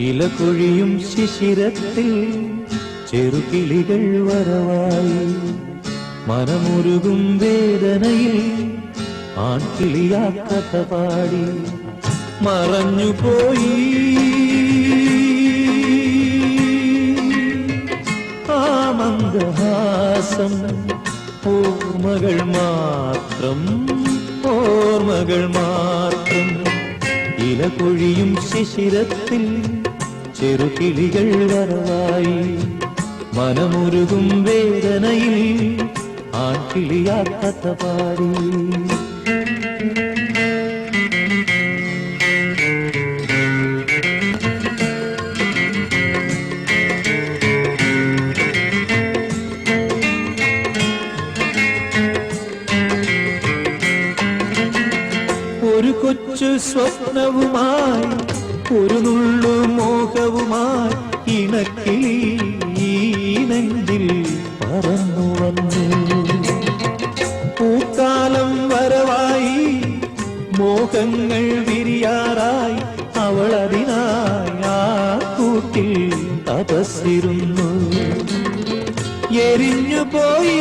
ഇലകൊഴിയും ശിശിരത്തിൽ ചെറുകിളികൾ വരവായി. മനമുരുകും വേദനയിൽ ആൺകിളിയാ കഥ പാടി. മറഞ്ഞുപോയി. ആ മന്ദഹാസം ഓർമ്മകൾ മാത്രം ഓർമ്മകൾ മാത്രം. ഇലകൊഴിയും ശിശിരത്തിൽ ചെറുകിളികൾ വരവായി. മനമുരുകും വേദനയിൽ ആൺകിളിയാ കഥ പാടി. ഒരു കൊച്ചു സ്വപ്നവുമായി ഒരു നുള്ളു മോഹവുമായി ഇണക്കിളി നെഞ്ചിൽ പറന്നു വന്നു. പൂക്കാലം വരവായി മോഹങ്ങൾ വിരിയാറായി അവൾ അതിനായി ആ കൂട്ടിൽ തപസ്സിരുന്നു. എരിഞ്ഞു പോയി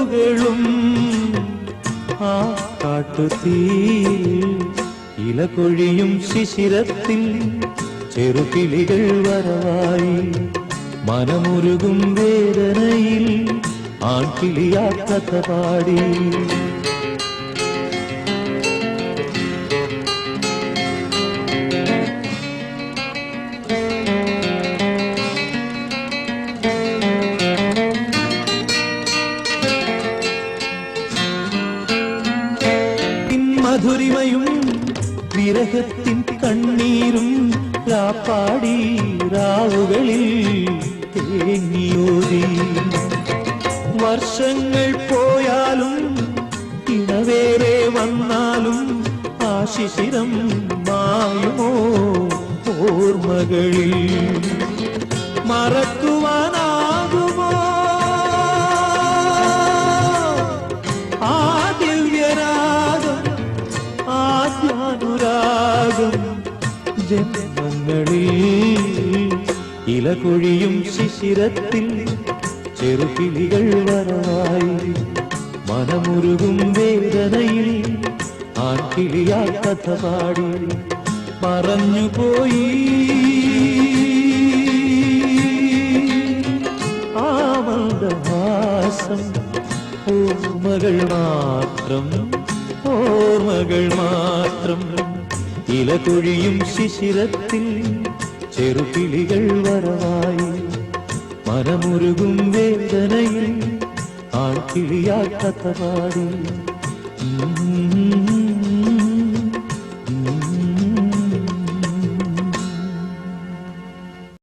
കനവുകളും ആ കാട്ടുതീ ഇലകൊഴിയും ശിശിരത്തിൽ ചെറുകിളികൾ വരവായി. മനമുരുകും വേദനയിൽ ആൺകിളിയാ കഥ പാടി. മധുരിമയും വിരഹത്തിൻ കണ്ണീരും രാപ്പാടി രാവുകളിൽ തേങ്ങിയോടി വർഷങ്ങൾ പോയാലും ഇണവേറെ വന്നാലും ആ ശിശിരം മായുമോ ഓർമ്മകളിൽ. മറക്കുവാനാകുമോ ജന്മങ്ങളിൽ ഇലകൊഴിയും ശിശിരത്തിൽ ചെറുകിളികൾ വരവായി മനമുരുകും വേദനയിൽ ആൺകിളിയാ കഥ പാടി. മറഞ്ഞുപോയി. ആമന്ദഹാസം. ഓർമ്മകൾ മാത്രം ഓർമ്മകൾ മാത്രം. ഇലകൊഴിയും ശിശിരത്തിൽ ചെറുകിളികൾ വരവായി. മനമുരുകും വേദനയിൽ ആൺകിളിയാ കഥ പാടി. ഉം.